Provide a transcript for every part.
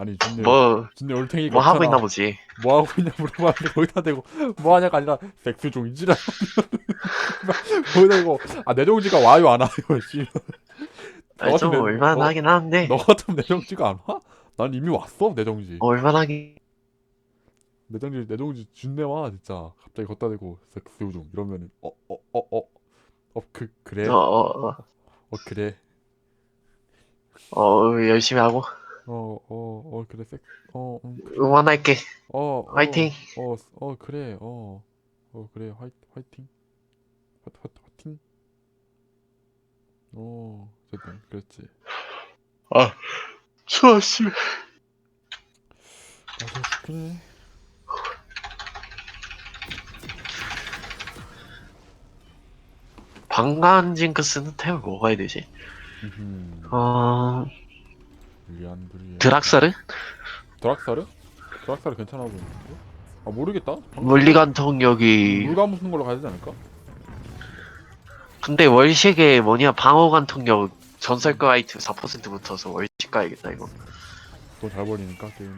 아니 준네 뭐, 준네 올탱이가 뭐 하고 없잖아. 있나 보지. 뭐 하고 있냐 물어봤는데 거기다 대고 뭐 하냐가 아니라 섹스 중이지라 거기다 대고 아 내정지가 와요 안 와요 씨. 아니, 좀 같으면- 올만 너- 하긴 하는데. 너 같으면 내정지가 안 와? 난 이미 왔어 내정지 올만 하긴. 내정지 내정지 준내 와 진짜 갑자기 걷다 대고 섹스 중 이러면은 어어어어어그 그래 어, 어, 어, 어, 그래 어, 열심히 하고. 어 어 어 그래 섹 어, 음, 응원할게. 어, 어, 화이팅. 어, 어, 그래, 어, 어, 그래, 화이, 화이팅, 화, 화, 화이팅. 어, 어쨌든 그랬지. 아, 추워, 씨. 나도 그래. 방간 징크스는 템을 뭐가 해야 되지? 음, 어, 불리한 불리한. 드락사르? 드락사르? 드락사르 괜찮아 보이는데? 아 모르겠다. 물리관 통력이. 물감 무슨 걸로 가야 되지 않을까? 근데 월식에 뭐냐, 방어관 통력 전설가 아이템 4% 붙어서 월식 가야겠다, 이거. 돈 잘 벌리니까 게임이.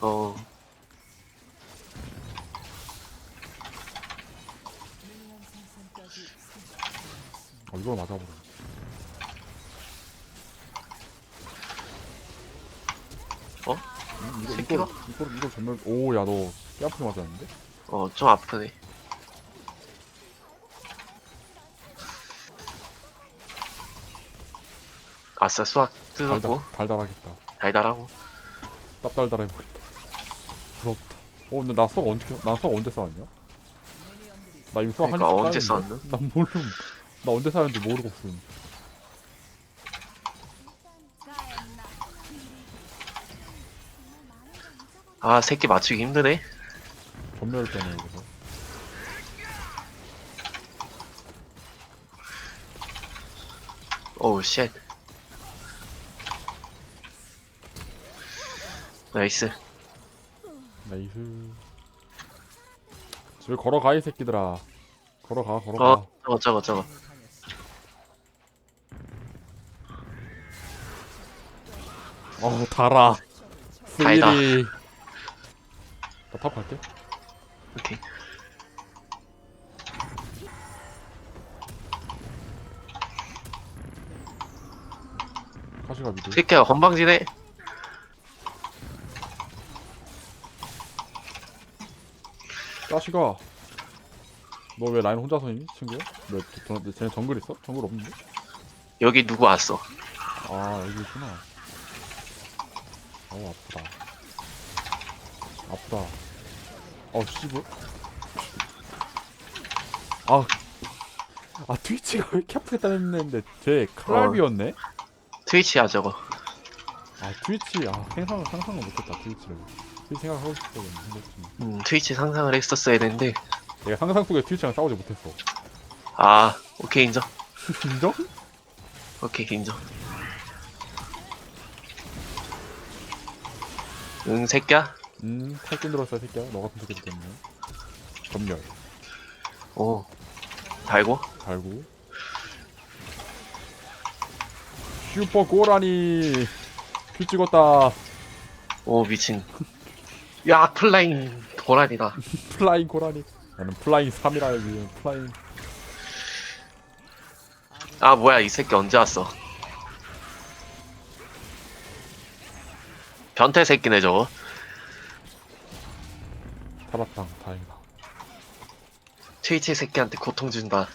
어, 아 이걸 맞아버려. 어? 음, 이거 새끼가? 이거 이거 이거 전멸. 오야 너 뼈 아프게 맞았는데? 어, 좀 아프네. 아싸, 수학 달달 뜯었고, 달달하겠다. 달달하고. 짭달달해 보인다. 부럽다. 어, 근데 나 수학 언제 나 수학 언제 쌓았냐? 나 수학 그러니까 한지 언제 쌓였는데? 난 모름. 나 언제 쌓였는지 모르고 있음. 아, 새끼 맞추기 힘드네. 전멸을 빼네 여기서. 오우, 쉣. 나이스. 나이스. 집에 걸어가 이 새끼들아. 걸어가 걸어가. 어, 저거, 저거, 저거. 어 달아. 달다. 나 탑 갈게. 오케이. 카시가 미드. 새끼야, 건방지네. 까시가. 너 왜 라인 혼자서 있니 친구야? 왜 저, 저, 쟤네 정글 있어? 정글 없는데? 여기 누구 왔어? 아 여기 있구나 어우 아프다 아프다 어 씨발 아, 아 트위치가 왜 이렇게 아프겠다 했는데 쟤 클라비였네? 트위치야, 저거. 아 트위치 아 생각을 상상을 못했다 트위치를 트위치 생각하고 싶었거든 생각했지 음, 트위치 상상을 했었어야 되는데. 내가 상상 속에 트위치랑 싸우지 못했어 아, 오케이, 인정. 인정? 오케이, 인정. 응, 새끼야. 음 탈진 들었어 새끼야 너 같은 새끼들 때문에 전멸 오. 달고. 달고 슈퍼 고라니 큐 찍었다 오, 미친. 야, 플라잉 도란이다. 플라잉 고라니 나는 플라잉 3이라 여기 플라잉 아, 뭐야, 이 새끼 언제 왔어? 변태 새끼네, 저거. 살았다 다행이다 트위치 새끼한테 고통 준다.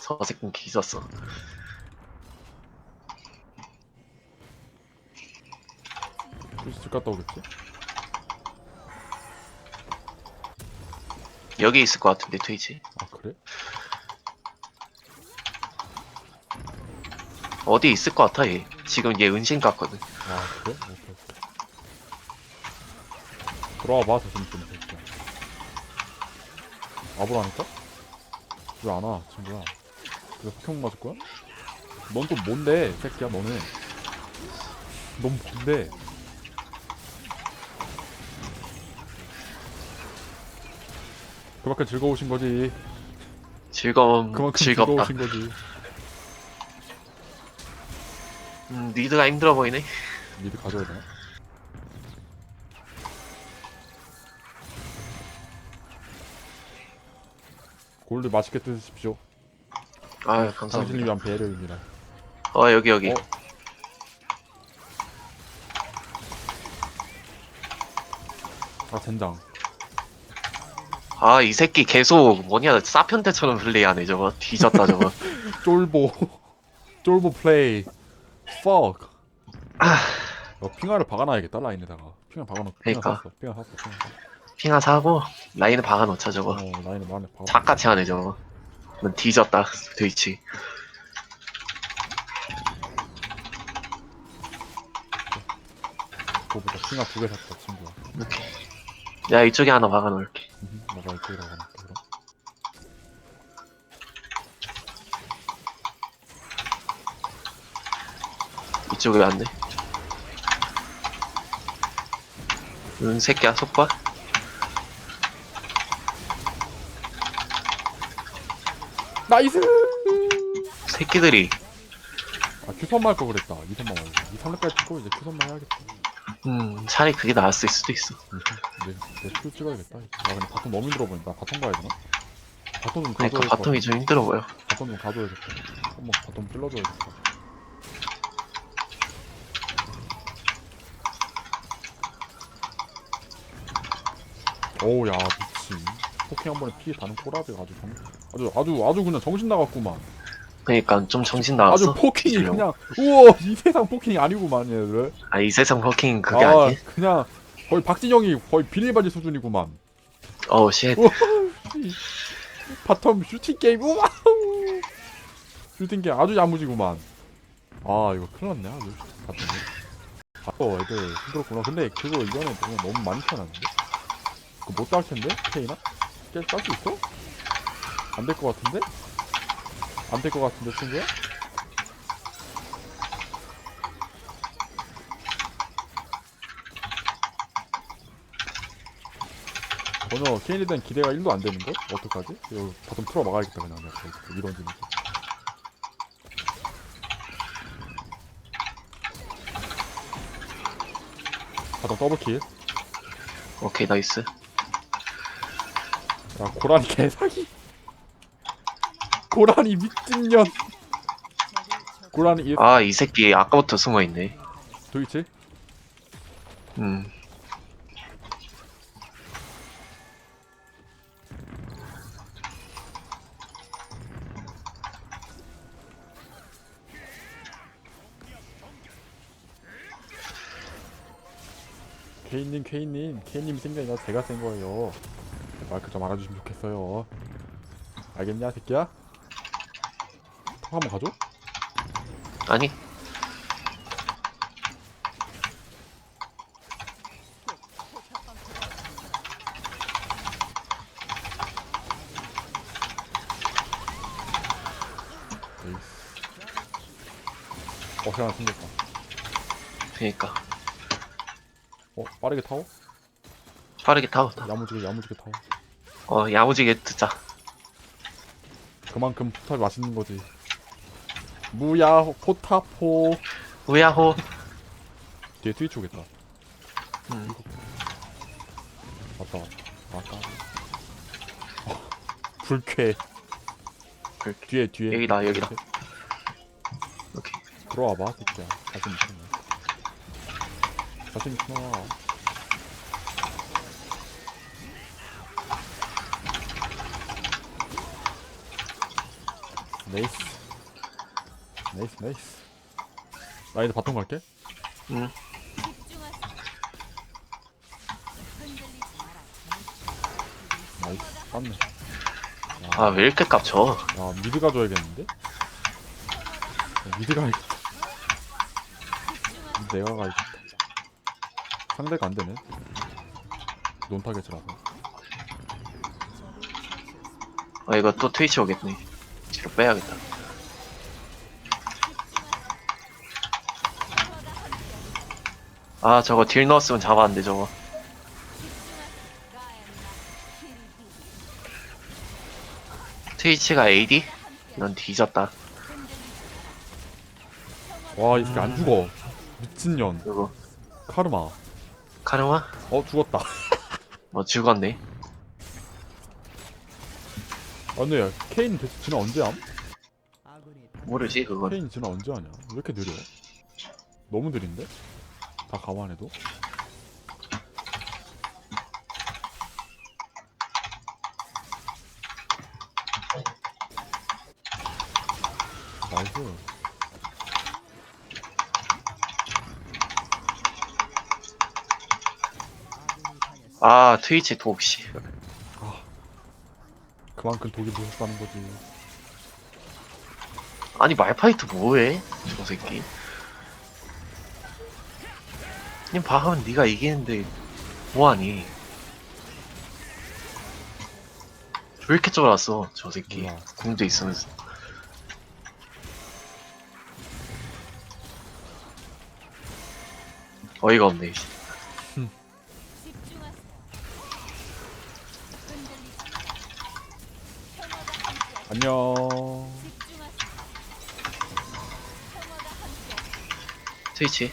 저 새끼는 뒤졌어. 큐집 갔다 오겠지? 여기 있을 것 같은데, 트위치. 아 그래? 어디 있을 것 같아, 얘. 지금 얘 은신 같거든. 아 그래? 오케이 오케이 들어와봐 저 좀, 좀 새끼야 와보라 하니까? 왜 안 와 친구야 그래 폭행 맞을 거야? 넌 또 뭔데 새끼야 너는 넌 뭔데 그만큼 즐거우신 거지 즐거움, 그만큼 즐겁다. 즐거우신 거지 음, 리드가 힘들어 보이네. 미드 가져야 되나? 골드 맛있게 드십시오. 아 당신을 감사합니다 위한 배려입니다. 어 여기 여기 어? 아 젠장. 아 이 새끼 계속 뭐냐 사편대처럼 플레이하네 저거 뒤졌다 저거 쫄보. 쫄보 플레이. fuck. 아. 어, 핑화를 박아놔야겠다 라인에다가. 핑화 박아놓고. 핑화 그러니까. 샀어. 핑화 샀어. 핑화 샀어. 핑하 사고 라인을 박아놓자 어 저거. 라인에 안에 박아. 작같이 하네 저거. 넌 뒤졌다 트위치 그거보다 핑화 두개 샀다 친구야. 야 이쪽에 하나 박아놓을게. 음, 너가 이쪽에다 박아놓게 그럼. 이쪽에 왔네. 응 새끼야 속봐 나이스. 새끼들이 아 큐선만 할거 그랬다. 이선만 말고. 이 3렙까지 찍고 이제 큐선만 해야겠다. 음 차라리 그게 나았을 수도 있어 내내큐 찍어야겠다. 아 근데 바텀 너무 힘들어 보인다. 바텀 가야 되나? 바텀 좀 그러니까 가져야 바텀이 좀 힘들어 보여 바텀 좀 가져야겠다. 한번 바텀 찔러줘야겠다. 오우 야 미친. 포킹 한 번에 피 다는 꼬라지가 아주 정, 아주 아주 아주 그냥 정신 나갔구만. 그러니까 좀 정신 아주 나갔어 포킹이 지금. 그냥 우와 이 세상 포킹이 아니구만 얘들. 아 이 세상 허킹 그게 아 아니 그냥 거의 박진영이 거의 비닐바지 수준이구만. 어우 쉣 우와, 이 바텀 슈팅 게임 우와 슈팅 게임 아주 야무지구만 아 이거 큰일 났네 아주 바텀이 아어 애들 힘들었구나 근데 그거 이번에 너무, 너무 많이 튀어났는데 그거 못딸 텐데 케이나? 깰수 있어? 안 될 것 같은데? 안 될 것 같은데 친구야? 전혀 케인에 대한 기대가 1도 안 되는데? 어떡하지? 이거 바텀 틀어 막아야겠다 그냥 내가 거기서 밀어주면서 바텀 더블킬 오케이 나이스 야 고라니 개사기. 고라니 미친년. 고라니 이 아 이 새끼 아까부터 숨어있네. 도이치? 음. 케인님 케인님. 케인님이 센게 아니라 제가 센 거예요 마이크 좀 알아주시면 좋겠어요. 알겠냐 새끼야? 턱 한번 가줘? 아니. 어 세상 생겼다 그니까. 어 빠르게 타워? 빠르게 타고 야무지게 야무지게 타워 어 야무지게 듣자. 그만큼 포탑이 맛있는 거지. 무야 포타포. 우야호. 뒤에 트위치 오겠다. 음. 왔다 왔다. 왔다. 어, 불쾌. 불쾌. 뒤에 뒤에. 여기다, 여기다. 오케이. 들어와봐 새끼야 자신 있으면. 자신 있으면 네이스. 네이스 네이스. 나 이제 바텀 갈게. 음. 나이스. 땄네. 아 왜 이렇게 깝쳐? 야 미드 가져야겠는데? 야, 미드 가야겠다 미드 내가 가야겠다. 상대가 안되네. 논타겟이라서. 아 이거 또 트위치 오겠네 뒤로 빼야겠다. 아 저거 딜 넣었으면 잡았는데 저거. 트위치가 AD? 넌 뒤졌다. 와 이 새끼 안 죽어. 미친년. 그리고 카르마. 카르마? 어 죽었다. 뭐 죽었네 근데 케인 대체 지난 언제 함? 모르지 그건 케인 지난 언제 하냐? 왜 이렇게 느려? 너무 느린데? 다 감안해도? 나이스 아 트위치 독시 그만큼 독이 무섭다는 거지. 아니 말파이트 뭐해? 저 새끼. 그냥 봐하면 네가 이기는데 뭐하니? 왜 이렇게 쫄았어 저 새끼? 몰라. 궁도 있으면서. 어이가 없네 안녕 트위치.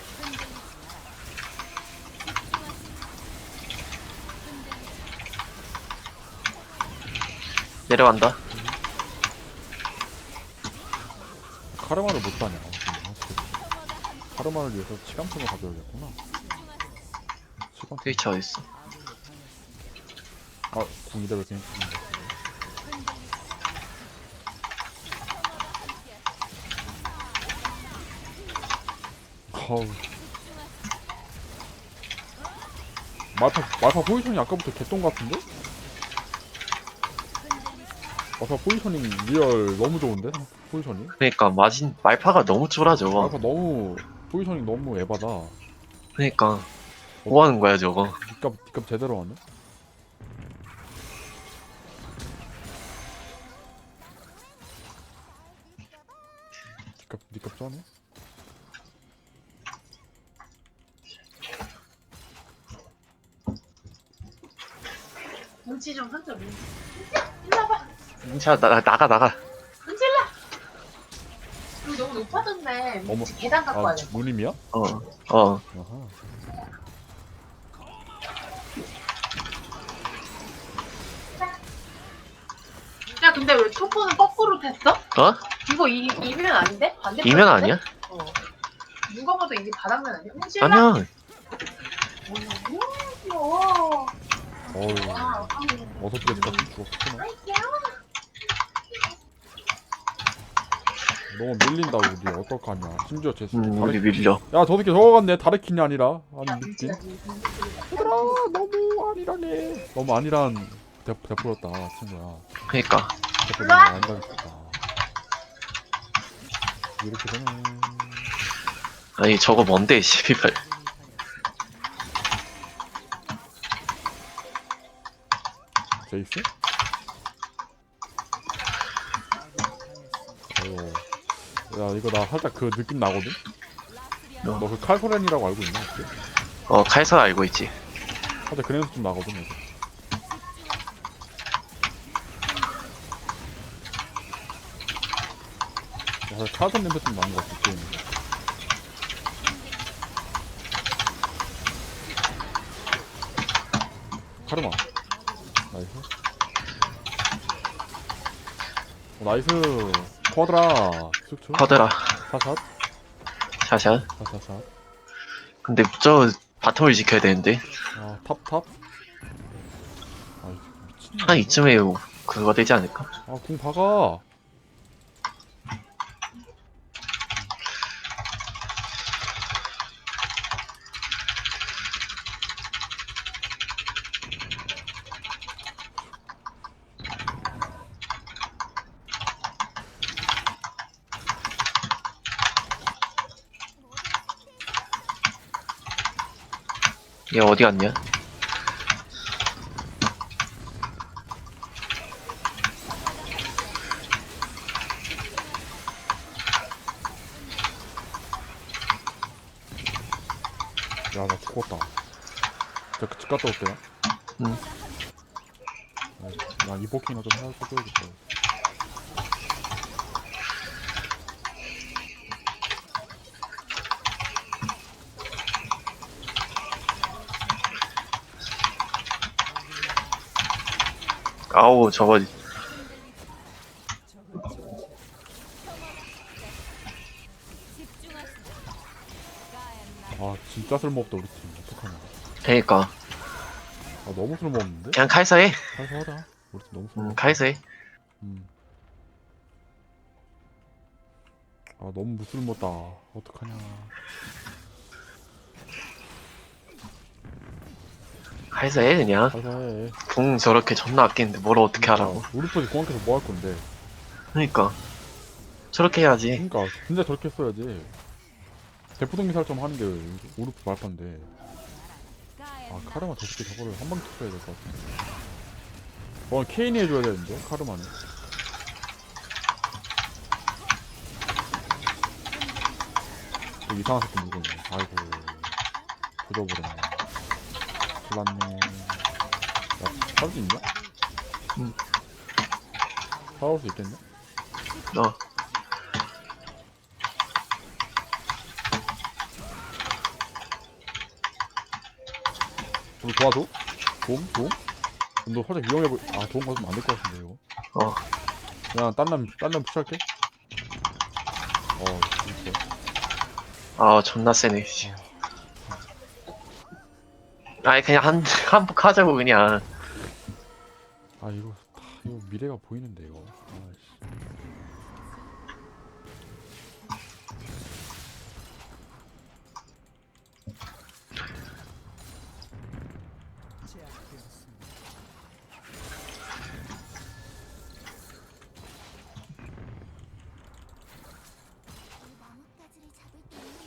내려간다. 카르마를 못 따냐? 카르마를 위해서 치감통을 가져야겠구나. 치감통 트위치 어딨어? 아 궁이다 왜 그냥 어우. 말파 말파 포지션이 아까부터 개똥 같은데? 말파 포지셔닝 리얼 너무 좋은데? 포지션이? 그러니까 마진 말파가 너무 쫄아 저거 말파 너무 포지셔닝 너무 에바다. 그러니까 뭐 하는 거야 저거? 뒷값 뒷값 제대로 하네? 뒷값 뒷값 짜네 눈치 좀 한점 일로 와봐 자 나, 나가 나가 눈치 일로 와 여기 너무 높아졌네 어머. 계단 갖고 아 와야 돼 어어 누님이야? 어. 아하 야 근데 왜 초코는 거꾸로 됐어? 어? 이거 이, 이면 아닌데? 반대편 이면 아니야? 어 누가 봐도 이게 바닥면 아니야? 눈치 일로 와 아니야 오, 귀여워 어우. 아, 어서 뒷값 죽었구나. 너무 밀린다 우리. 어떡하냐. 심지어 제 새끼 음, 우리 다르... 밀려 야저 새끼 저거 같네. 다르킨이 아니라. 아니 눈치가 얘들아 너무 아니라네. 너무 아니란 대, 대포였다 친구야. 그러니까. 대포 너무 와. 아니라니까 이렇게 되네. 아니 저거 뭔데 씨발 제이스? 어 야 이거 나 살짝 그 느낌 나거든? 어. 너그 칼코렌이라고 알고 있나 혹시? 어 칼사 알고 있지 살짝 그런 느낌 나거든 이거 야, 살짝 칼콘 냄새 좀 나는 것 같아 게임 카르마 나이스 어, 나이스. 쿼드라. 쑥쑥 쿼드라. 샷샷. 샤샤 샷샷샷. 근데 저 바텀을 지켜야 되는데. 아 탑탑? 아 미친 한 이쯤에 그거 되지 않을까? 아궁 박아 얘 어디 갔냐? 야 나 죽었다 저집 그 갔다 올게요 응. 나 이보킹이나 좀 해줘야겠다 아우 저거. 아 진짜 쓸모없다 우리 팀. 어떡하냐. 그니까. 아 너무 쓸모없는데? 그냥 카이사 해. 살살하자. 우리 팀 너무 쓸모없다. 카이사 해. 음. 음. 아, 너무 무쓸모다. 어떡하냐. 카이사 해 그냥. 가서 해. 궁 저렇게 존나 아끼는데 뭘 어떻게 하라고. 우르퍼지 공항에서 뭐 할 건데? 그니까. 저렇게 해야지. 그러니까 진짜 저렇게 했어야지. 대포동기 살점 하는 게 우르프 말판데. 아 카르마 저렇게 저거를 한 방에 터쳐야 될 것 같은데. 어 케인이 해줘야 되는데 카르마는. 또 이상한 새끼 누구네 아이고. 조져버렸네 졸랐네 야 살수 있냐? 응. 살아올 수 있겠냐? 어 우리 도와줘? 도움? 도움? 너 살짝 위험해 보이.. 아 도움 받으면 안될 것 같은데 이거 어. 그냥 딴남 딴남 푸시할게 어 진짜 아 존나 세네 씨. 아니 그냥 한 한북 하자고 그냥. 아 이거 다 이거 미래가 보이는데 이거. 아씨.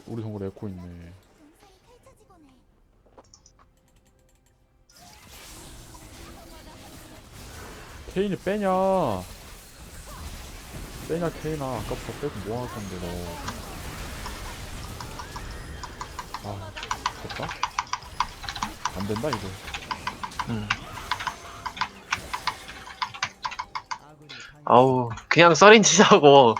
우리 정글 에코 있네 케인이 빼냐? 빼냐 케인아 아까부터 빼고 뭐 할 건데 너 아 됐다? 안 된다 이거. 음. 아우 그냥 썰인 치자고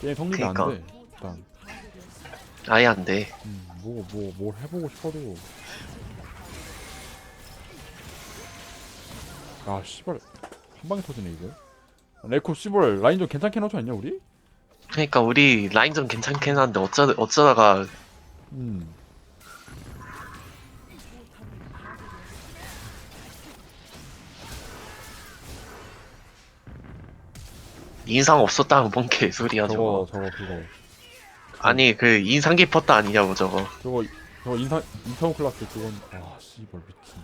게임 성립이 그니까. 안돼 일단 아예 안 돼 음, 뭐, 뭐, 뭘 해보고 싶어도. 아, 씨발. 한 방에 터지네, 이거. 레코, 씨발, 라인 좀 괜찮게 넣지 않냐, 우리? 그러니까 우리 라인전 괜찮긴 한데 어쩌, 어쩌다가 음. 인상 없었다고 뭔 개소리야 저거, 저거 저거, 그거. 아니 그 인상 깊었다 아니냐고 저거 저거, 저거 인상, 인성 클라스, 그건, 아, 씨발, 미친.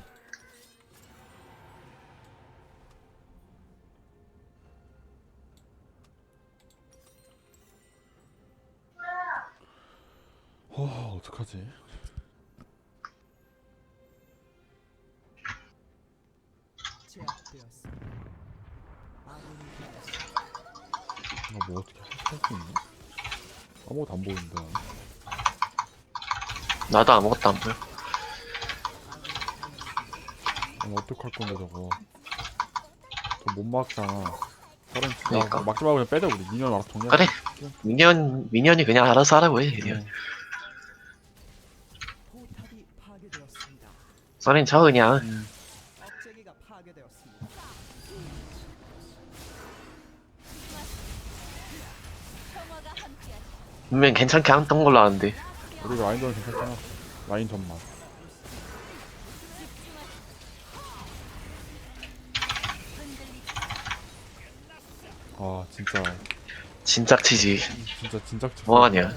와, 어떡하지? 제압되었습니다. 아군이 아, 뭐 어떻게 할 수 있나? 아무것도 안. 나는. 나도 아무것도 안 보여 아니 어떡할 건데 저거 저 못 막잖아 다른 그러니까. 야, 막지 말고 그냥 빼자 우리 미니언 알아서 정리해 그래 미니언 미니언이 그냥 알아서 하라고 해 파괴되었습니다. 썰인 쳐 그냥 음. 분명 괜찮게 했던 걸로 아는데. 우리 라인 전 괜찮잖아 라인 전만 아 진짜. 진짝치지. 진짜 진작 뭐하냐